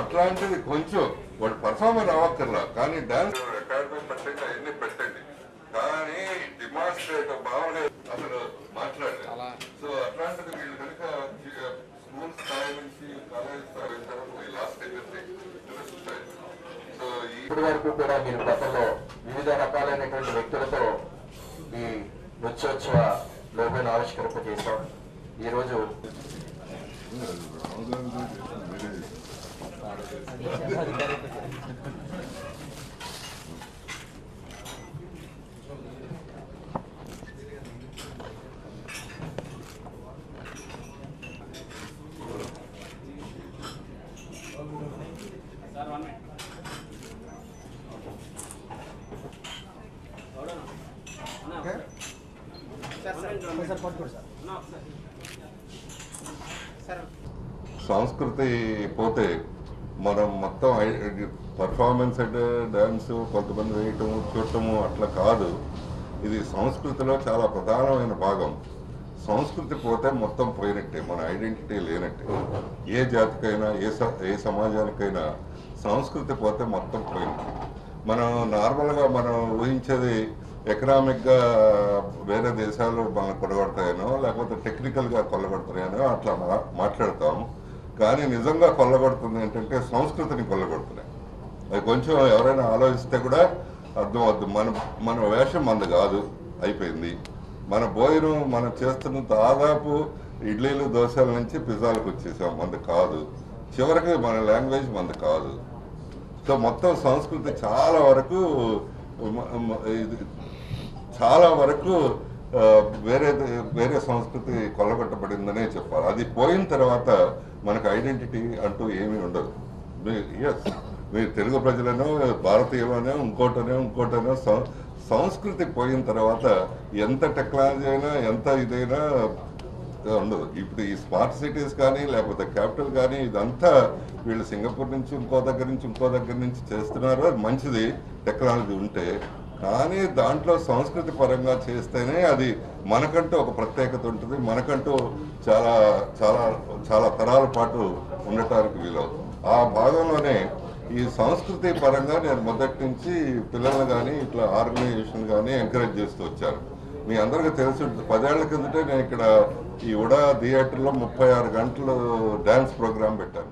అట్లాంటిది కొంచెం వాడు పర్ఫార్మర్ అవ్వక్కర్లా కానీ డాన్స్ అకాడమీ పెట్టండి అవన్నీ పెట్టండి. కానీ డిమాన్స్ట్రేట్ బాగుండేది అసలు మాట్లాడలేదు. సో అట్లాంటిది వీళ్ళు కనుక స్కూల్ స్థాయి నుంచి కాలేజ్ స్థాయి వరకు లాస్ట్ సో ఈ ఇప్పటి వరకు కూడా మీరు గతంలో వివిధ రకాలైనటువంటి వ్యక్తులతో ఈ నృత్యోత్సవ లోగోను ఆవిష్కరింప చేశాం. ఈరోజు ಸರ್ ಸರ್ ಸರ್ ಸರ್ ಕೊಟ್ಬಿಡಿ ಸರ್ సంస్కృతి పోతే మనం మొత్తం పర్ఫార్మెన్స్ అంటే డ్యాన్స్ కొంతమంది వేయటము చూడటము అట్లా కాదు. ఇది సంస్కృతిలో చాలా ప్రధానమైన భాగం. సంస్కృతి పోతే మొత్తం పోయినట్టే మన ఐడెంటిటీ లేనట్టే. ఏ జాతికైనా ఏ స- ఏ సమాజానికైనా సంస్కృతి పోతే మొత్తం పోయినట్టే. మనం నార్మల్గా మనం ఊహించేది ఎకనామిక్గా వేరే దేశాలు మనల్ని కొల్లగొడతాయనో లేకపోతే టెక్నికల్గా కొల్లగొడతాయనో అట్లా మా- మాట్లాడతాం. కానీ నిజంగా కొల్లగొడుతుంది ఏంటంటే సంస్కృతిని కొల్లగొడుతున్నాయి. అది కొంచెం ఎవరైనా ఆలోచిస్తే కూడా అర్థం అవుతుంది మన మన వేషం మంది కాదు. అయిపోయింది. మన భోజనం మనం చేస్తున్న దాదాపు ఇడ్లీలు దోశల నుంచి పిజ్జాలకు వచ్చేసాం. మంది కాదు. చివరికి మన లాంగ్వేజ్ మంది కాదు. సో మొత్తం సంస్కృతి చాలా వరకు ఇది చాలా వరకు వేరే వేరే సంస్కృతి కొల్లగొట్టబడిందనే చెప్పాలి. అది పోయిన తర్వాత మనకు ఐడెంటిటీ అంటూ ఏమీ ఉండదు. ఎస్ మీరు తెలుగు ప్రజలనో భారతీయులనో ఇంకోటనో ఇంకోటనో సం- సంస్కృతి పోయిన తర్వాత ఎంత టెక్నాలజీ అయినా ఎంత ఇదైనా ఉండదు. ఇప్పుడు ఈ స్మార్ట్ సిటీస్ కానీ లేకపోతే క్యాపిటల్ కానీ ఇదంతా వీళ్ళు సింగపూర్ నుంచి ఇంకో దగ్గర నుంచి ఇంకో దగ్గర నుంచి చేస్తున్నారు. మంచిది. టెక్నాలజీ ఉంటే కానీ దాంట్లో సంస్కృతి పరంగా చేస్తేనే అది మనకంటూ ఒక ప్రత్యేకత ఉంటుంది. మనకంటూ చాలా చాలా చాలా తరాల పాటు ఉండటానికి వీలవుతుంది. ఆ భాగంలోనే ఈ సంస్కృతి పరంగా నేను మొదటి నుంచి పిల్లల్ని కానీ ఇట్లా ఆర్గనైజేషన్ కానీ ఎంకరేజ్ చేస్తూ వచ్చాను. మీ అందరికీ తెలిసి ఉంటుంది. పదేళ్ళ కిందటే నేను ఇక్కడ ఈ ఉడా థియేటర్లో ముప్పై ఆరు గంటలు డ్యాన్స్ ప్రోగ్రామ్ పెట్టాను